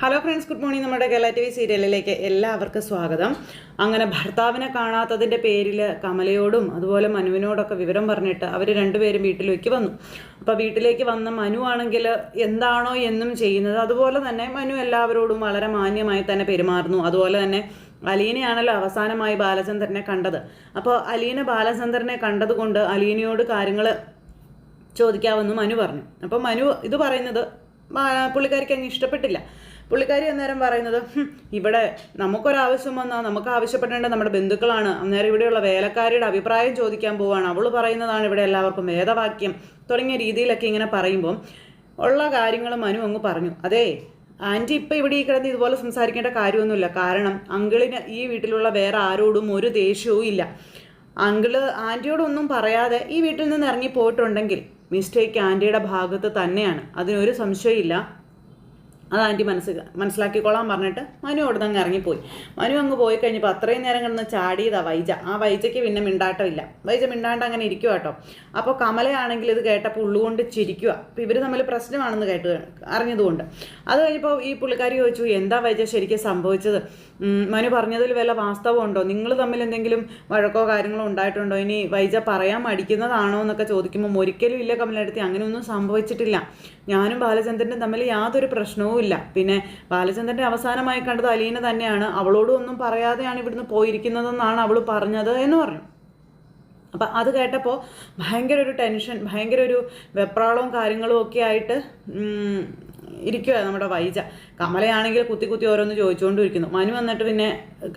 Hello friends good morning നമ്മുടെ Kerala T V സീരിയലിലേക്ക് എല്ലാവർക്കും സ്വാഗതം. അങ്ങനെ ഭർത്താവിനെ കാണാത്തതിന്റെ പേരിൽ കമലയോടും അതുപോലെ മനുവിനോടൊക്കെ വിവരം പറഞ്ഞിട്ട് അവർ രണ്ടുപേരും വീട്ടിലേക്ക് വന്നു. അപ്പോൾ വീട്ടിലേക്ക് വന്ന മനു ആണെങ്കിൽ എന്താണോ എന്നും ചെയ്യുന്നത്. അതുപോലെ തന്നെ മനു എല്ലാവരോടും വളരെ മാന്യമായി തന്നെ പെരുമാറുന്നു. അതുപോലെ തന്നെ അലീനയാണല്ലോ അവസാനമായി ബാലചന്ദ്രനെ കണ്ടത്. അപ്പോൾ അലീന ബാലചന്ദ്രനെ കണ്ടതുകൊണ്ട് അലീനയോട് കാര്യങ്ങൾ ചോദിക്കാമെന്ന് മനു പറഞ്ഞു. അപ്പോൾ മനു ഇത് പറയുന്നത് പുള്ളിക്കാരിക്ക് അങ്ങ് ഇഷ്ടപ്പെട്ടില്ല. പുള്ളിക്കാരി അന്നേരം പറയുന്നത് "ഹും, ഇവിടെ നമുക്കൊരാവശ്യം വന്നാൽ നമുക്ക് ആവശ്യപ്പെടേണ്ട നമ്മുടെ ബന്ധുക്കളാണ്. അന്നേരം ഇവിടെയുള്ള വേലക്കാരിയുടെ അഭിപ്രായം ചോദിക്കാൻ പോവാണ്. അവൾ പറയുന്നതാണ് ഇവിടെ എല്ലാവർക്കും വേദവാക്യം. തുടങ്ങിയ രീതിയിലൊക്കെ ഇങ്ങനെ പറയുമ്പോൾ ഉള്ള കാര്യങ്ങൾ മനു അങ്ങ് പറഞ്ഞു. അതേ ആന്റി ഇപ്പം ഇവിടെ ഈ കിടന്ന് ഇതുപോലെ സംസാരിക്കേണ്ട കാര്യമൊന്നുമില്ല. കാരണം അങ്കിളിന് ഈ വീട്ടിലുള്ള വേറെ ആരോടും ഒരു ദേഷ്യവും ഇല്ല. അങ്കിൾ ആന്റിയോടൊന്നും പറയാതെ ഈ വീട്ടിൽ നിന്ന് ഇറങ്ങി പോയിട്ടുണ്ടെങ്കിൽ മിസ്റ്റേക്ക് ആന്റിയുടെ ഭാഗത്ത് തന്നെയാണ്. അതിനൊരു സംശയമില്ല അത് ആന്റി മനസ്സ് മനസ്സിലാക്കിക്കോളാൻ പറഞ്ഞിട്ട് മനു അവിടെ നിന്ന് അങ്ങ് ഇറങ്ങിപ്പോയി. മനു അങ്ങ് പോയി കഴിഞ്ഞപ്പോൾ അത്രയും നേരം കിടന്ന് ചാടിയതാ വൈജ. ആ വൈജയ്ക്ക് പിന്നെ മിണ്ടാട്ടമില്ല വൈജ മിണ്ടാണ്ട് അങ്ങനെ ഇരിക്കുക കേട്ടോ. അപ്പോൾ കമലയാണെങ്കിൽ ഇത് കേട്ടപ്പോൾ ഉള്ളുകൊണ്ട് ചിരിക്കുക അപ്പോൾ ഇവർ തമ്മിൽ പ്രശ്നമാണെന്ന് കേട്ട് അറിഞ്ഞതുകൊണ്ട്. അത് കഴിഞ്ഞപ്പോൾ ഈ പുള്ളിക്കാരി ചോദിച്ചു എന്താ വൈജ ശരിക്കും സംഭവിച്ചത്? മനു പറഞ്ഞതിൽ വല്ല വാസ്തവമുണ്ടോ നിങ്ങൾ തമ്മിൽ എന്തെങ്കിലും വഴക്കോ കാര്യങ്ങളോ ഉണ്ടായിട്ടുണ്ടോ? ഇനി വൈജ പറയാൻ മടിക്കുന്നതാണോ എന്നൊക്കെ ചോദിക്കുമ്പോൾ ഒരിക്കലും ഇല്ല കമലെടുത്തി അങ്ങനെയൊന്നും സംഭവിച്ചിട്ടില്ല. ഞാനും ബാലചന്ദ്രനും തമ്മിൽ യാതൊരു പ്രശ്നവും ഇല്ല. പിന്നെ ബാലചന്ദ്രന്റെ അവസാനമായി കണ്ടത് അലീന തന്നെയാണ്. അവളോടും ഒന്നും പറയാതെയാണ് ഇവിടുന്ന് പോയിരിക്കുന്നതെന്നാണ് അവൾ പറഞ്ഞത് എന്ന് പറഞ്ഞു. അപ്പം അത് കേട്ടപ്പോൾ ഭയങ്കര ഒരു ടെൻഷൻ ഭയങ്കര ഒരു വെപ്രാളവും കാര്യങ്ങളും ഒക്കെ ആയിട്ട് ഇരിക്കുക നമ്മുടെ വൈജ. കമലയാണെങ്കിൽ കുത്തി കുത്തി ഓരോന്ന് ചോദിച്ചുകൊണ്ടിരിക്കുന്നു മനു വന്നിട്ട് പിന്നെ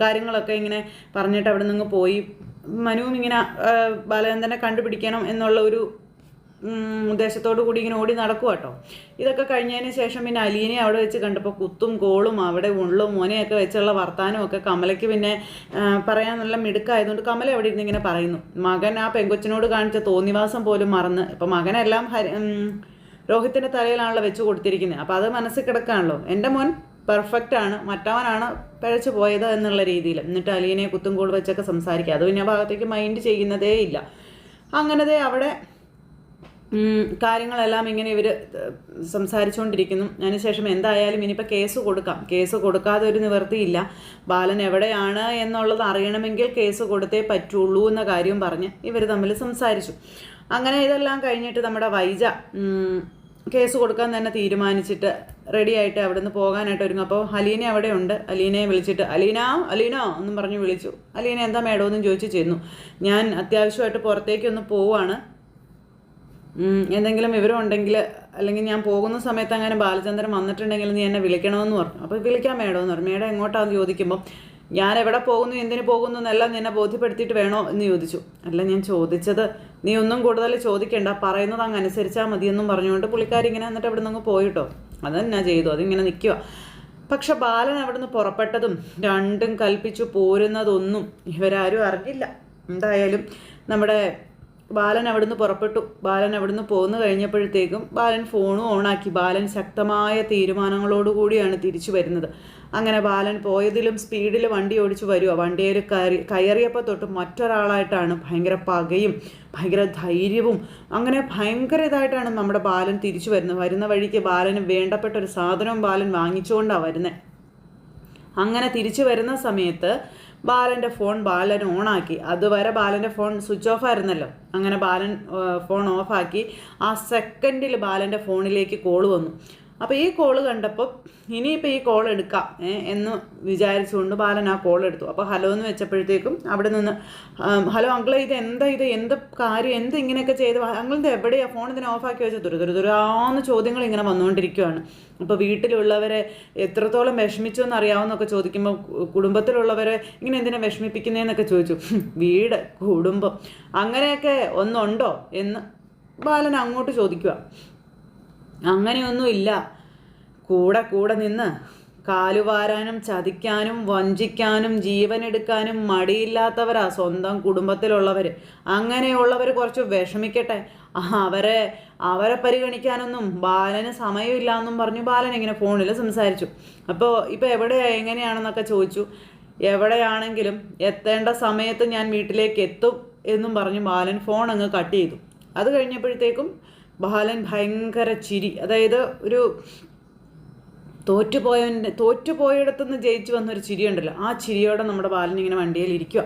കാര്യങ്ങളൊക്കെ ഇങ്ങനെ പറഞ്ഞിട്ട് അവിടെ നിന്ന് പോയി. മനുവും ഇങ്ങനെ ബാലചന്ദ്രനെ കണ്ടുപിടിക്കണം എന്നുള്ള ഒരു ഉം, ഉദ്ദേശത്തോടു കൂടി ഇങ്ങനെ ഓടി നടക്കുക കേട്ടോ ഇതൊക്കെ കഴിഞ്ഞതിന് ശേഷം പിന്നെ അലീനെ അവിടെ വെച്ച് കണ്ടപ്പോൾ കുത്തും കോളും അവിടെ ഉള്ളും മോനെയൊക്കെ വെച്ചുള്ള വർത്താനവും ഒക്കെ കമലയ്ക്ക് പിന്നെ പറയാൻ നല്ല മിടുക്കായതുകൊണ്ട് കമല അവിടെ ഇരുന്ന് ഇങ്ങനെ പറയുന്നു. മകൻ ആ പെങ്കൊച്ചിനോട് കാണിച്ച തോന്നിവാസം പോലും മറന്ന്. ഇപ്പം മകനെല്ലാം ഹരി രോഹിത്തിന്റെ തലയിലാണല്ലോ വെച്ച് കൊടുത്തിരിക്കുന്നത് അപ്പോൾ അത് മനസ്സിൽ കിടക്കാണല്ലോ. എന്റെ മോൻ പെർഫെക്റ്റ് ആണ്. മറ്റവനാണ് പിഴച്ചു പോയത് എന്നുള്ള രീതിയിൽ. എന്നിട്ട് അലീനെ കുത്തും കോൾ വെച്ചൊക്കെ സംസാരിക്കുക അത് പിന്നെ ഭാഗത്തേക്ക് മൈൻഡ് ചെയ്യുന്നതേ ഇല്ല. അങ്ങനത്തെ അവിടെ കാര്യങ്ങളെല്ലാം ഇങ്ങനെ ഇവർ സംസാരിച്ചുകൊണ്ടിരിക്കുന്നു അതിനുശേഷം എന്തായാലും ഇനിയിപ്പോൾ കേസ് കൊടുക്കാം. കേസ് കൊടുക്കാതെ ഒരു നിവൃത്തിയില്ല. ബാലൻ എവിടെയാണ് എന്നുള്ളത് അറിയണമെങ്കിൽ കേസ് കൊടുത്തേ പറ്റുള്ളൂ എന്ന കാര്യം പറഞ്ഞ് ഇവർ തമ്മിൽ സംസാരിച്ചു. അങ്ങനെ ഇതെല്ലാം കഴിഞ്ഞിട്ട് നമ്മുടെ വൈജ കേസ് കൊടുക്കാൻ തന്നെ തീരുമാനിച്ചിട്ട് റെഡിയായിട്ട് അവിടെ നിന്ന് പോകാനായിട്ട് ഒരുങ്ങും. അപ്പോൾ അലീന അവിടെ ഉണ്ട് അലീനയെ വിളിച്ചിട്ട് അലീന അലീന എന്നും പറഞ്ഞ് വിളിച്ചു. അലീന എന്താ മേഡം? എന്നും ചോദിച്ചു ചെന്നു. ഞാൻ അത്യാവശ്യമായിട്ട് പുറത്തേക്കൊന്ന് ഉം, എന്തെങ്കിലും വിവരം ഉണ്ടെങ്കിൽ അല്ലെങ്കിൽ ഞാൻ പോകുന്ന സമയത്ത് അങ്ങനെ ബാലചന്ദ്രൻ വന്നിട്ടുണ്ടെങ്കിൽ നീ എന്നെ വിളിക്കണമെന്ന് പറഞ്ഞു. അപ്പോൾ വിളിക്കാൻ എന്ന് പറഞ്ഞു. മേഡം എങ്ങോട്ടാന്ന് ചോദിക്കുമ്പോൾ ഞാൻ എവിടെ പോകുന്നു എന്തിനു പോകുന്നു എന്നെല്ലാം നിന്നെ ബോധ്യപ്പെടുത്തിയിട്ട് വേണോ എന്ന് ചോദിച്ചു. അല്ല ഞാൻ ചോദിച്ചത് നീ ഒന്നും കൂടുതൽ ചോദിക്കേണ്ട. പറയുന്നത് അങ്ങ് അനുസരിച്ചാൽ മതിയെന്നും പറഞ്ഞുകൊണ്ട് പുള്ളിക്കാരി ഇങ്ങനെ എന്നിട്ട് അവിടെ നിന്ന് പോയിട്ടോ. അത് ഞാൻ ചെയ്തു? അതിങ്ങനെ നിൽക്കുക പക്ഷെ ബാലൻ അവിടുന്ന് പുറപ്പെട്ടതും രണ്ടും കൽപ്പിച്ചു പോരുന്നതൊന്നും ഇവരാരും അറിഞ്ഞില്ല. എന്തായാലും നമ്മുടെ ബാലൻ അവിടുന്ന് പുറപ്പെട്ടു. ബാലൻ അവിടുന്ന് പോന്നു കഴിഞ്ഞപ്പോഴത്തേക്കും ബാലൻ ഫോണും ഓണാക്കി ബാലൻ ശക്തമായ തീരുമാനങ്ങളോടുകൂടിയാണ് തിരിച്ചു വരുന്നത്. അങ്ങനെ ബാലൻ പോയതിലും സ്പീഡിൽ വണ്ടി ഓടിച്ചു വരുക വണ്ടിയിൽ കയറി കയറിയപ്പോൾ തൊട്ട് മറ്റൊരാളായിട്ടാണ് ഭയങ്കര പകയും ഭയങ്കര ധൈര്യവും അങ്ങനെ ഭയങ്കര ഇതായിട്ടാണ് നമ്മുടെ ബാലൻ തിരിച്ചു വരുന്നത്. വരുന്ന വഴിക്ക് ബാലന് വേണ്ടപ്പെട്ട ഒരു സാധനവും ബാലൻ വാങ്ങിച്ചുകൊണ്ടാണ് വരുന്നത് അങ്ങനെ തിരിച്ചു വരുന്ന സമയത്ത് ബാലന്റെ ഫോൺ ബാലൻ ഓണാക്കി. അതുവരെ ബാലന്റെ ഫോൺ സ്വിച്ച് ഓഫ് ആയിരുന്നല്ലോ. അങ്ങനെ ബാലൻ ഫോൺ ഓഫാക്കി ആ സെക്കൻഡിൽ ബാലന്റെ ഫോണിലേക്ക് കോൾ വന്നു. അപ്പോൾ ഈ കോൾ കണ്ടപ്പോൾ ഇനിയിപ്പോൾ ഈ കോൾ എടുക്കാം എന്ന് വിചാരിച്ചുകൊണ്ട് ബാലൻ ആ കോൾ എടുത്തു. അപ്പോൾ ഹലോ എന്ന് വെച്ചപ്പോഴത്തേക്കും അവിടെ നിന്ന് ഹലോ അങ്കിളെ ഇത് എന്താ ഇത്? എന്ത് കാര്യം? എന്ത് ഇങ്ങനെയൊക്കെ ചെയ്ത്? അങ്കിളിത് എവിടെയാണ് ഫോൺ ഇതിനെ ഓഫാക്കി വെച്ചാൽ ദുരു തുരു ദുരാന്ന് ചോദ്യങ്ങൾ ഇങ്ങനെ വന്നുകൊണ്ടിരിക്കുകയാണ് അപ്പോൾ വീട്ടിലുള്ളവരെ എത്രത്തോളം വിഷമിച്ചു എന്ന് അറിയാവുന്നൊക്കെ ചോദിക്കുമ്പോൾ കുടുംബത്തിലുള്ളവരെ ഇങ്ങനെ എന്തിനാ വിഷമിപ്പിക്കുന്നതെന്നൊക്കെ ചോദിച്ചു. വീട് കുടുംബം അങ്ങനെയൊക്കെ ഒന്നുണ്ടോ എന്ന് ബാലൻ അങ്ങോട്ട് ചോദിക്കുക അങ്ങനെയൊന്നുമില്ല. കൂടെ കൂടെ നിന്ന് കാലുവാരാനും ചതിക്കാനും വഞ്ചിക്കാനും ജീവനെടുക്കാനും മടിയില്ലാത്തവരാ സ്വന്തം കുടുംബത്തിലുള്ളവർ. അങ്ങനെയുള്ളവർ കുറച്ച് വിഷമിക്കട്ടെ. അവരെ അവരെ പരിഗണിക്കാനൊന്നും ബാലന് സമയമില്ല എന്നും പറഞ്ഞു ബാലൻ ഇങ്ങനെ ഫോണിൽ സംസാരിച്ചു. അപ്പോൾ ഇപ്പോൾ എവിടെ എങ്ങനെയാണെന്നൊക്കെ ചോദിച്ചു. എവിടെയാണെങ്കിലും എത്തേണ്ട സമയത്ത് ഞാൻ വീട്ടിലേക്ക് എത്തും എന്നും പറഞ്ഞു ബാലൻ ഫോൺ അങ്ങ് കട്ട് ചെയ്തു. അത് കഴിഞ്ഞപ്പോഴത്തേക്കും ബാലൻ ഭയങ്കര ചിരി. അതായത് ഒരു തോറ്റുപോയവന്റെ തോറ്റുപോയിടത്തുനിന്ന് ജയിച്ചു വന്നൊരു ചിരിയുണ്ടല്ലോ. ആ ചിരിയോടെ നമ്മുടെ ബാലൻ ഇങ്ങനെ വണ്ടിയിൽ ഇരിക്കുക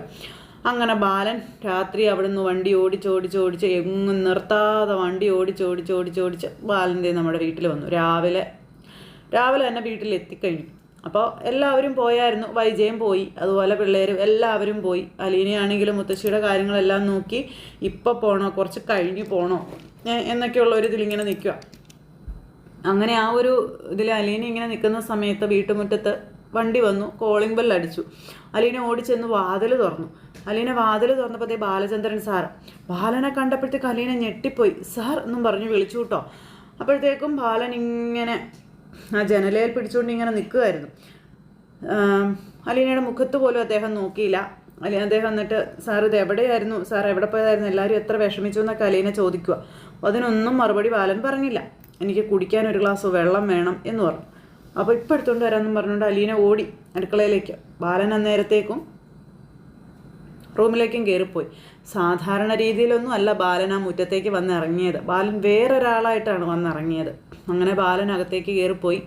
അങ്ങനെ ബാലൻ രാത്രി അവിടുന്ന് വണ്ടി ഓടിച്ച് ഓടിച്ച് ഓടിച്ച് എങ്ങും നിർത്താതെ വണ്ടി ഓടിച്ച് ഓടിച്ച് ഓടിച്ച് ഓടിച്ച് ബാലന്റെ നമ്മുടെ വീട്ടിൽ വന്നു. രാവിലെ രാവിലെ തന്നെ വീട്ടിൽ എത്തിക്കഴിഞ്ഞു അപ്പോൾ എല്ലാവരും പോയായിരുന്നു വൈജയം പോയി അതുപോലെ പിള്ളേരും എല്ലാവരും പോയി. അലീനയാണെങ്കിലും മുത്തശ്ശിയുടെ കാര്യങ്ങളെല്ലാം നോക്കി ഇപ്പോൾ പോകണോ കുറച്ച് കഴിഞ്ഞ് പോകണോ എന്നൊക്കെയുള്ള ഒരു ഇതിലിങ്ങനെ നിൽക്കുക. അങ്ങനെ ആ ഒരു ഇതിൽ അലീന ഇങ്ങനെ നിൽക്കുന്ന സമയത്ത് വീട്ടുമുറ്റത്ത് വണ്ടി വന്നു കോളിംഗ് ബെൽ അടിച്ചു. അലീന ഓടിച്ചെന്ന് വാതിൽ തുറന്നു. അലീന വാതിൽ തുറന്നപ്പോഴത്തേ ബാലചന്ദ്രൻ സാർ ബാലനെ കണ്ടപ്പോഴത്തേക്ക് അലീന ഞെട്ടിപ്പോയി. സാർ എന്നും പറഞ്ഞു വിളിച്ചു കേട്ടോ അപ്പോഴത്തേക്കും ബാലൻ ഇങ്ങനെ ആ ജനലയിൽ പിടിച്ചുകൊണ്ട് ഇങ്ങനെ നിൽക്കുമായിരുന്നു അലീനയുടെ മുഖത്ത് പോലും അദ്ദേഹം നോക്കിയില്ല. അലീന അദ്ദേഹം എന്നിട്ട് സാർ ഇത് എവിടെയായിരുന്നു? സാർ എവിടെ പോയതായിരുന്നു? എല്ലാവരും എത്ര വിഷമിച്ചു എന്നൊക്കെ അലീന ചോദിക്കുക അതിനൊന്നും മറുപടി ബാലൻ പറഞ്ഞില്ല. എനിക്ക് കുടിക്കാൻ ഒരു ഗ്ലാസ് വെള്ളം വേണം എന്ന് പറഞ്ഞു. അപ്പോൾ ഇപ്പം എടുത്തുകൊണ്ട് വരാമെന്നും പറഞ്ഞുകൊണ്ട് അലീന ഓടി അടുക്കളയിലേക്ക്. ബാലൻ അന്നേരത്തേക്കും റൂമിലേക്കും കയറിപ്പോയി. സാധാരണ രീതിയിലൊന്നും അല്ല ബാലൻ ആ മുറ്റത്തേക്ക് വന്നിറങ്ങിയത് ബാലൻ വേറൊരാളായിട്ടാണ് വന്നിറങ്ങിയത് അങ്ങനെ ബാലൻ അകത്തേക്ക് കയറിപ്പോയി.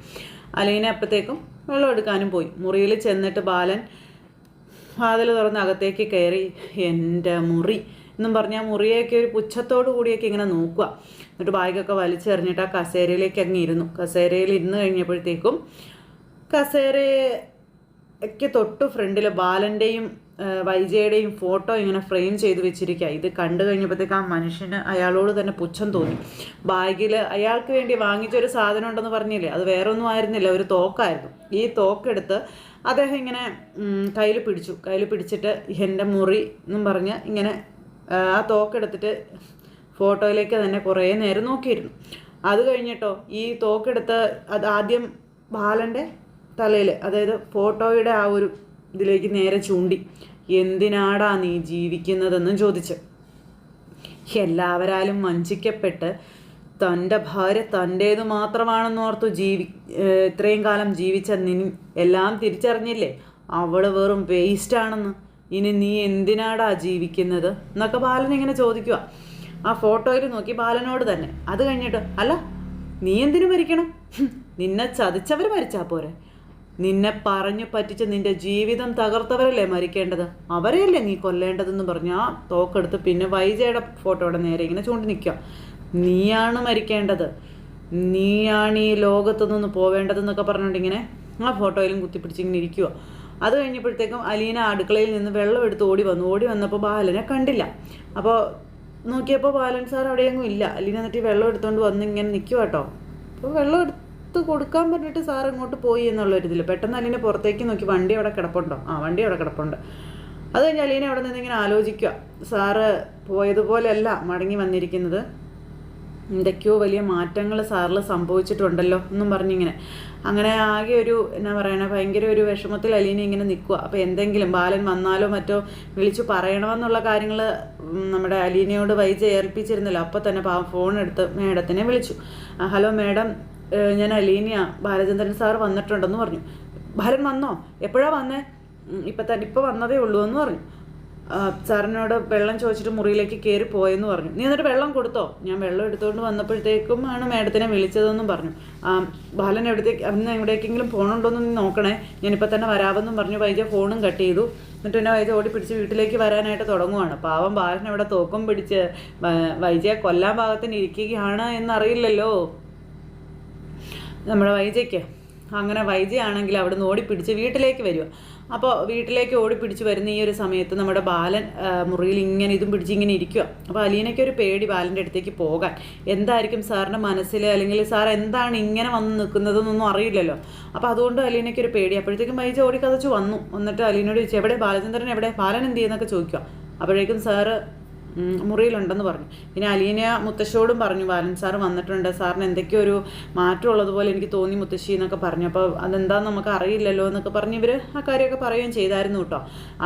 അലീന അപ്പോഴത്തേക്കും വെള്ളം എടുക്കാനും പോയി. മുറിയിൽ ചെന്നിട്ട് ബാലൻ വാതിൽ തുറന്ന് അകത്തേക്ക് കയറി എന്റെ മുറി എന്നും പറഞ്ഞാൽ മുറിയൊക്കെ ഒരു പുച്ഛത്തോടു കൂടിയൊക്കെ ഇങ്ങനെ നോക്കുക. എന്നിട്ട് ബാഗൊക്കെ വലിച്ചെറിഞ്ഞിട്ട് ആ കസേരയിലേക്ക് അങ്ങ് ഇരുന്നു. കസേരയിൽ ഇരുന്ന് കഴിഞ്ഞപ്പോഴത്തേക്കും കസേരയ്ക്ക് തൊട്ട് ഫ്രണ്ടിൽ ബാലന്റെയും വൈജയുടെയും ഫോട്ടോ ഇങ്ങനെ ഫ്രെയിം ചെയ്ത് വെച്ചിരിക്കുക ഇത് കണ്ടു കഴിഞ്ഞപ്പോഴത്തേക്ക് ആ മനുഷ്യന് അയാളോട് തന്നെ പുച്ഛം തോന്നി. ബാഗിൽ അയാൾക്ക് വേണ്ടി വാങ്ങിച്ചൊരു സാധനം ഉണ്ടെന്ന് പറഞ്ഞില്ലേ? അത് വേറെ ഒന്നും ആയിരുന്നില്ല ഒരു തോക്കായിരുന്നു. ഈ തോക്കെടുത്ത് അദ്ദേഹം ഇങ്ങനെ കയ്യിൽ പിടിച്ചു. കയ്യിൽ പിടിച്ചിട്ട് എന്റെ മുറി എന്നും പറഞ്ഞ് ഇങ്ങനെ ആ തോക്കെടുത്തിട്ട് ഫോട്ടോയിലേക്ക് തന്നെ കുറേ നേരം നോക്കിയിരുന്നു. അത് കഴിഞ്ഞിട്ടോ ഈ തോക്കെടുത്ത് അത് ആദ്യം ബാലന്റെ തലയിൽ അതായത് ഫോട്ടോയുടെ ആ ഒരു ഇതിലേക്ക് നേരെ ചൂണ്ടി. എന്തിനാടാ നീ ജീവിക്കുന്നതെന്നും ചോദിച്ച്. എല്ലാവരാലും വഞ്ചിക്കപ്പെട്ട് തന്റെ ഭാര്യ തന്റേത് മാത്രമാണെന്നോർത്തു ജീവി ഇത്രയും കാലം ജീവിച്ച നിൻ എല്ലാം തിരിച്ചറിഞ്ഞില്ലേ? അവൾ വെറും വേസ്റ്റാണെന്ന്. ഇനി നീ എന്തിനാടാ ജീവിക്കുന്നത്? എന്നൊക്കെ ബാലൻ ഇങ്ങനെ ചോദിക്കുക ആ ഫോട്ടോയിൽ നോക്കി ബാലനോട് തന്നെ. അത് കഴിഞ്ഞിട്ട് അല്ല നീ എന്തിനു മരിക്കണം? നിന്നെ ചതിച്ചവർ മരിച്ചാൽ പോരെ? നിന്നെ പറഞ്ഞു പറ്റിച്ച് നിന്റെ ജീവിതം തകർത്തവരല്ലേ മരിക്കേണ്ടത്? അവരെയല്ലേ നീ കൊല്ലേണ്ടതെന്ന് പറഞ്ഞാൽ തോക്കെടുത്ത് പിന്നെ വൈജയുടെ ഫോട്ടോയുടെ നേരെ ഇങ്ങനെ ചൂണ്ടി നിൽക്കുക. നീയാണ് മരിക്കേണ്ടത്. നീയാണ് ഈ ലോകത്തു നിന്ന് പോവേണ്ടതെന്നൊക്കെ പറഞ്ഞുകൊണ്ട് ഇങ്ങനെ ആ ഫോട്ടോയിലും കുത്തിപ്പിടിച്ച് ഇങ്ങനെ ഇരിക്കുക. അത് കഴിഞ്ഞപ്പോഴത്തേക്കും അലീന അടുക്കളയിൽ നിന്ന് വെള്ളം എടുത്ത് ഓടി വന്നു. ഓടി വന്നപ്പോൾ ബാലനെ കണ്ടില്ല. അപ്പോൾ നോക്കിയപ്പോൾ ബാലൻ സാർ അവിടെയെങ്ങും ഇല്ല. അലീന എന്നിട്ട് വെള്ളം എടുത്തുകൊണ്ട് വന്ന് ഇങ്ങനെ നിൽക്കുക കേട്ടോ. അപ്പോൾ വെള്ളം എടുത്ത് കൊടുക്കാൻ പറഞ്ഞിട്ട് സാർ ഇങ്ങോട്ട് പോയി എന്നുള്ളൊരിതിൽ പെട്ടെന്ന് അലീനെ പുറത്തേക്ക് നോക്കി വണ്ടി അവിടെ കിടപ്പുണ്ടോ? ആ വണ്ടി അവിടെ കിടപ്പുണ്ട്. അത് കഴിഞ്ഞ് അലീന അവിടെ നിന്ന് ഇങ്ങനെ ആലോചിക്കുക. സാറ് പോയതുപോലെയല്ല മടങ്ങി വന്നിരിക്കുന്നത്. എന്തൊക്കെയോ വലിയ മാറ്റങ്ങൾ സാറിൽ സംഭവിച്ചിട്ടുണ്ടല്ലോ എന്നും പറഞ്ഞിങ്ങനെ. അങ്ങനെ ആകെ ഒരു എന്നാ പറയണേ ഭയങ്കര ഒരു വിഷമത്തിൽ അലീന ഇങ്ങനെ നിൽക്കുക. അപ്പോൾ എന്തെങ്കിലും ബാലൻ വന്നാലോ മറ്റോ വിളിച്ചു പറയണമെന്നുള്ള കാര്യങ്ങൾ നമ്മുടെ അലീനയോട് വൈജ് ഏൽപ്പിച്ചിരുന്നല്ലോ. അപ്പോൾ തന്നെ ഫോൺ എടുത്ത് മേഡത്തിനെ വിളിച്ചു. Hello madam. ഞാൻ അലീനിയ. ബാലചന്ദ്രൻ സാർ വന്നിട്ടുണ്ടെന്ന് പറഞ്ഞു. ബാലൻ വന്നോ? എപ്പോഴാണ് വന്നേ? ഇപ്പം തന്നെ ഇപ്പോൾ വന്നതേ ഉള്ളൂ എന്ന് പറഞ്ഞു. സാറിനോട് വെള്ളം ചോദിച്ചിട്ട് മുറിയിലേക്ക് കയറി പോയെന്ന് പറഞ്ഞു. നീ എന്നിട്ട് വെള്ളം കൊടുത്തോ? ഞാൻ വെള്ളം എടുത്തുകൊണ്ട് വന്നപ്പോഴത്തേക്കും ആണ് മേഡത്തിനെ വിളിച്ചതെന്നും പറഞ്ഞു. ബാലൻ എവിടത്തേക്ക് അന്ന് എവിടേക്കെങ്കിലും പോകണുണ്ടോയെന്ന് നീ നോക്കണേ. ഞാനിപ്പോൾ തന്നെ വരാമെന്നും പറഞ്ഞു വൈദ്യ ഫോണും കട്ട് ചെയ്തു. എന്നിട്ട് പിന്നെ വൈദ്യ ഓടി പിടിച്ച് വീട്ടിലേക്ക് വരാനായിട്ട് തുടങ്ങുവാണ്. പാവം ബാലൻ അവിടെ തോക്കും പിടിച്ച് വൈദ്യ കൊല്ലാൻ ഭാഗത്തിന് ഇരിക്കുകയാണ് എന്നറിയില്ലല്ലോ. നമ്മുടെ വൈജയ്ക്ക്. അങ്ങനെ വൈജയാണെങ്കിൽ അവിടുന്ന് ഓടിപ്പിടിച്ച് വീട്ടിലേക്ക് വരിക. അപ്പോൾ വീട്ടിലേക്ക് ഓടിപ്പിടിച്ച് വരുന്ന ഈ ഒരു സമയത്ത് നമ്മുടെ ബാലൻ മുറിയിൽ ഇങ്ങനെ ഇതും പിടിച്ച് ഇങ്ങനെ ഇരിക്കുക. അപ്പോൾ അലീനയ്ക്ക് ഒരു പേടി ബാലന്റെ അടുത്തേക്ക് പോകാൻ. എന്തായിരിക്കും സാറിന്റെ മനസ്സിൽ? അല്ലെങ്കിൽ സാർ എന്താണ് ഇങ്ങനെ വന്ന് നിൽക്കുന്നതെന്നൊന്നും അറിയില്ലല്ലോ. അപ്പോൾ അതുകൊണ്ട് അലീനയ്ക്ക് ഒരു പേടി. അപ്പോഴത്തേക്കും വൈജ ഓടിക്കതച്ച് വന്നു. എന്നിട്ട് അലീനോട് ചോദിച്ചു എവിടെ ബാലചന്ദ്രൻ എവിടെ? ബാലൻ എന്ത് ചെയ്യുന്നൊക്കെ ചോദിക്കുക. അപ്പോഴേക്കും സാറ് മുറിയിലുണ്ടെന്ന് പറഞ്ഞു. പിന്നെ അലീന മുത്തശ്ശിയോടും പറഞ്ഞു ബാലൻ സാർ വന്നിട്ടുണ്ട്. സാറിന് എന്തൊക്കെയോ ഒരു മാറ്റം ഉള്ളതുപോലെ എനിക്ക് തോന്നി മുത്തശ്ശി എന്നൊക്കെ പറഞ്ഞു. അപ്പോൾ അതെന്താണെന്ന് നമുക്ക് അറിയില്ലല്ലോ എന്നൊക്കെ പറഞ്ഞ് ഇവർ ആ കാര്യമൊക്കെ പറയുകയും ചെയ്തായിരുന്നു കേട്ടോ.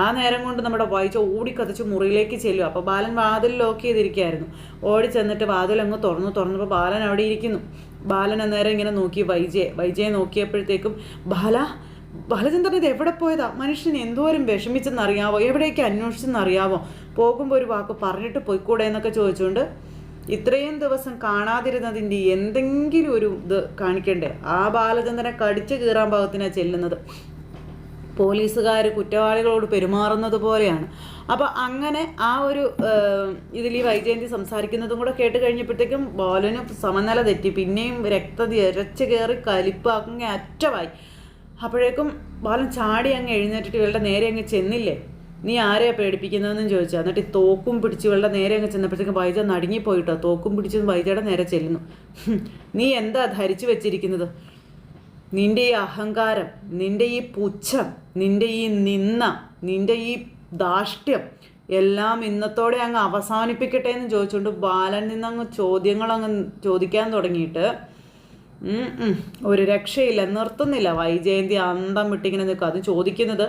ആ നേരം കൊണ്ട് നമ്മുടെ വായിച്ച് ഓടിക്കത്തിച്ച് മുറിയിലേക്ക് ചെല്ലും അപ്പോൾ ബാലൻ വാതിൽ ലോക്ക് ചെയ്തിരിക്കുകയായിരുന്നു. ഓടി ചെന്നിട്ട് വാതിൽ അങ്ങ് തുറന്നു തുറന്നപ്പോൾ ബാലൻ അവിടെ ഇരിക്കുന്നു. ബാലൻ അന്നേരം ഇങ്ങനെ നോക്കി വൈജയെ. വൈജയെ നോക്കിയപ്പോഴത്തേക്കും ബാല ബാലചന്ദ്രൻ ഇത് എവിടെ പോയതാ? മനുഷ്യൻ എന്തോരം വിഷമിച്ചെന്നറിയാവോ? എവിടേക്ക് അന്വേഷിച്ചെന്നറിയാവോ? പോകുമ്പോൾ ഒരു വാക്ക് പറഞ്ഞിട്ട് പോയിക്കൂടെ എന്നൊക്കെ ചോദിച്ചുകൊണ്ട് ഇത്രയും ദിവസം കാണാതിരുന്നതിന്റെ എന്തെങ്കിലും ഒരു ഇത് കാണിക്കണ്ടേ? ആ ബാലചന്ദ്രനെ കടിച്ചു കീറാൻ ഭാഗത്തിനാണ് ചെല്ലുന്നത്. പോലീസുകാർ കുറ്റവാളികളോട് പെരുമാറുന്നത് പോലെയാണ്. അപ്പോൾ അങ്ങനെ ആ ഒരു ഇതിൽ ഈ വൈജയന്തി സംസാരിക്കുന്നതും കൂടെ കേട്ട് കഴിഞ്ഞപ്പോഴത്തേക്കും ബാലന് സമനില തെറ്റി. പിന്നെയും രക്തതി ഇരച്ച് കയറി കലിപ്പ് അങ്ങനെ അറ്റമായി അപ്പോഴേക്കും ബാലൻ ചാടി അങ്ങ് എഴുന്നേറ്റിട്ട് ഇവളുടെ നേരെ അങ്ങ് ചെന്നില്ലേ? നീ ആരെയാ പേടിപ്പിക്കുന്നതെന്നും ചോദിച്ചു. എന്നിട്ട് ഈ തോക്കും പിടിച്ച് ഇവളുടെ നേരെ അങ്ങ് ചെന്നപ്പോഴത്തേക്കും വൈജ നടുങ്ങിപ്പോയിട്ടോ? തോക്കും പിടിച്ചതും വൈജയുടെ നേരെ ചെല്ലുന്നു. നീ എന്താ ധരിച്ചു വെച്ചിരിക്കുന്നത്? നിന്റെ ഈ അഹങ്കാരം നിന്റെ ഈ പുച്ഛം നിന്റെ ഈ നിന്ന നിന്റെ ഈ ധാഷ്ട്യം എല്ലാം ഇന്നത്തോടെ അങ്ങ് അവസാനിപ്പിക്കട്ടെ എന്ന് ചോദിച്ചുകൊണ്ട് ബാലൻ നിന്നങ്ങ് ചോദ്യങ്ങൾ അങ്ങ് ചോദിക്കാൻ തുടങ്ങിയിട്ട്. ഒരു രക്ഷയില്ല നിർത്തുന്നില്ല. വൈജയന്തി അന്തം വിട്ടിങ്ങനെ നിൽക്കുക അത് ചോദിക്കുന്നത്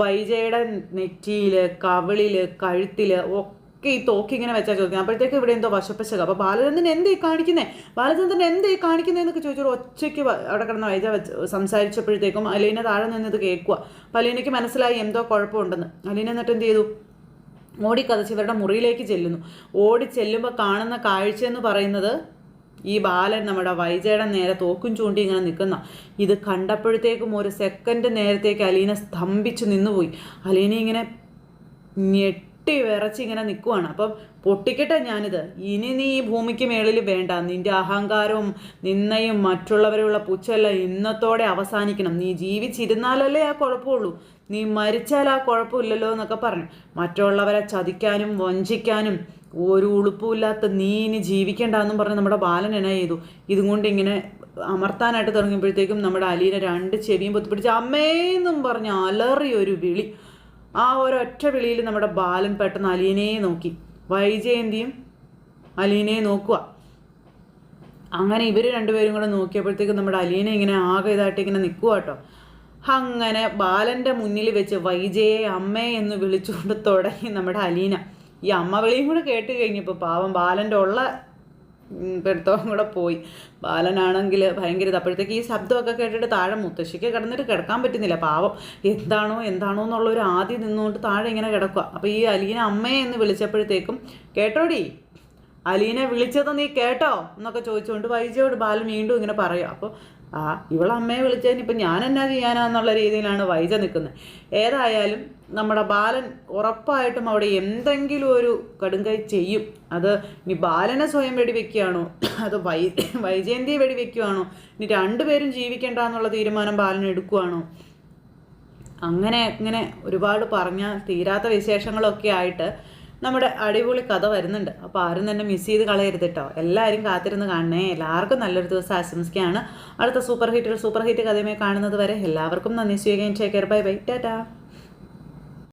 വൈജയുടെ നെറ്റിയിൽ കവിളിൽ കഴുത്തിൽ ഒക്കെ ഈ തോക്കി ഇങ്ങനെ വെച്ചാൽ ചോദിക്കുന്നത്. അപ്പോഴത്തേക്ക് ഇവിടെ എന്തോ വശപ്പശക അപ്പോൾ ബാലചന്ദ്രൻ എന്തേ കാണിക്കുന്നേ? ബാലചന്ദ്രൻ എന്തേ കാണിക്കുന്നേ എന്നൊക്കെ ചോദിച്ചോളൂ ഒച്ചയ്ക്ക് അവിടെ കിടന്ന വൈജ വെച്ച് സംസാരിച്ചപ്പോഴത്തേക്കും അലീന താഴെ നിന്നത് കേൾക്കുക അപ്പോൾ അലീനയ്ക്ക് മനസ്സിലായി എന്തോ കുഴപ്പമുണ്ടെന്ന്. അലീന എന്നിട്ട് എന്ത് ചെയ്തു? ഓടിക്കതച്ച് ഇവരുടെ മുറിയിലേക്ക് ചെല്ലുന്നു. ഓടി ചെല്ലുമ്പോൾ കാണുന്ന കാഴ്ച എന്ന് പറയുന്നത് ഈ ബാലൻ നമ്മുടെ വൈജയുടെ നേരെ തോക്കും ചൂണ്ടി ഇങ്ങനെ നിൽക്കുന്ന. ഇത് കണ്ടപ്പോഴത്തേക്കും ഒരു സെക്കൻഡ് നേരത്തേക്ക് അലീന സ്തംഭിച്ചു നിന്നുപോയി. അലീന ഇങ്ങനെ ഞെട്ടി വിറച്ച് ഇങ്ങനെ നിൽക്കുവാണ് അപ്പം പൊട്ടിക്കട്ടെ ഞാനിത്. ഇനി നീ ഈ ഭൂമിക്ക് മേളിൽ വേണ്ട. നിന്റെ അഹങ്കാരവും നിന്നയും മറ്റുള്ളവരെയുള്ള പുച്ഛെല്ലാം ഇന്നത്തോടെ അവസാനിക്കണം. നീ ജീവിച്ചിരുന്നാലല്ലേ ആ കുഴപ്പമുള്ളൂ. നീ മരിച്ചാൽ ആ കുഴപ്പമില്ലല്ലോ എന്നൊക്കെ പറഞ്ഞു. മറ്റുള്ളവരെ ചതിക്കാനും വഞ്ചിക്കാനും ഒരു ഉളുപ്പുമില്ലാത്ത നീ ഇനി ജീവിക്കണ്ടെന്നും പറഞ്ഞ് നമ്മുടെ ബാലൻ എന്നാ ചെയ്തു? ഇതും കൊണ്ട് ഇങ്ങനെ അമർത്താനായിട്ട് തുടങ്ങിയപ്പോഴത്തേക്കും നമ്മുടെ അലീനെ രണ്ട് ചെവിയും പൊത്തിപ്പിടിച്ച് അമ്മേന്നും പറഞ്ഞ് അലറി ഒരു വിളി. ആ ഒരൊറ്റ വിളിയിൽ നമ്മുടെ ബാലൻ പെട്ടെന്ന് അലീനയെ നോക്കി. വൈജയന്തിയും അലീനയെ നോക്കുക. അങ്ങനെ ഇവർ രണ്ടുപേരും കൂടെ നോക്കിയപ്പോഴത്തേക്കും നമ്മുടെ അലീനെ ഇങ്ങനെ ആകെ ഇതായിട്ട് ഇങ്ങനെ നിൽക്കുക കേട്ടോ. അങ്ങനെ ബാലന്റെ മുന്നിൽ വെച്ച് വൈജയെ അമ്മേ എന്ന് വിളിച്ചുകൊണ്ട് തുടങ്ങി നമ്മുടെ അലീന. ഈ അമ്മ വിളിയും കൂടെ കേട്ട് കഴിഞ്ഞപ്പോൾ പാവം ബാലന്റെ ഉള്ള പെടുത്തവും കൂടെ പോയി. ബാലനാണെങ്കിൽ ഭയങ്കര അപ്പോഴത്തേക്ക് ഈ ശബ്ദമൊക്കെ കേട്ടിട്ട് താഴെ മുത്തശ്ശിക്ക് കിടന്നിട്ട് കിടക്കാൻ പറ്റുന്നില്ല. പാവം എന്താണോ എന്താണോ എന്നുള്ള ഒരു ആദ്യം നിന്നുകൊണ്ട് താഴെ ഇങ്ങനെ കിടക്കുക അപ്പോൾ ഈ അലീന അമ്മയെ എന്ന് വിളിച്ചപ്പോഴത്തേക്കും കേട്ടോടി? അലീനെ വിളിച്ചത് നീ കേട്ടോ? എന്നൊക്കെ ചോദിച്ചുകൊണ്ട് വൈജയോട് ബാലൻ വീണ്ടും ഇങ്ങനെ പറയും അപ്പോൾ ആ ഇവളമ്മയെ വിളിച്ചതിന് ഇപ്പം ഞാൻ എന്നാ ചെയ്യാനാന്നുള്ള രീതിയിലാണ് വൈജ നിൽക്കുന്നത്. ഏതായാലും നമ്മുടെ ബാലൻ ഉറപ്പായിട്ടും അവിടെ എന്തെങ്കിലും ഒരു കടുങ്കൈ ചെയ്യും. അത് ഇനി ബാലനെ സ്വയം വെടിവെക്കുകയാണോ? അത് വൈ വൈജയന്തിയെ വെടിവെക്കുകയാണോ? ഇനി രണ്ടുപേരും ജീവിക്കേണ്ട എന്നുള്ള തീരുമാനം ബാലൻ എടുക്കുകയാണോ അങ്ങനെ ഇങ്ങനെ ഒരുപാട് പറഞ്ഞ തീരാത്ത വിശേഷങ്ങളൊക്കെ ആയിട്ട് നമ്മുടെ അടിപൊളി കഥ വരുന്നുണ്ട്. അപ്പോൾ ആരും തന്നെ മിസ് ചെയ്ത് കളയരുത് കേട്ടോ എല്ലാവരും കാത്തിരുന്ന് കാണണേ. എല്ലാവർക്കും നല്ലൊരു ദിവസം ആശംസിക്കുകയാണ്. അടുത്ത സൂപ്പർ ഹിറ്റിൽ സൂപ്പർ ഹിറ്റ് കഥയുമായി കാണുന്നത് വരെ എല്ലാവർക്കും നന്ദി. സ്വീകരിക്കാൻ ചേക്കർ ബൈ ബൈ ടാറ്റാ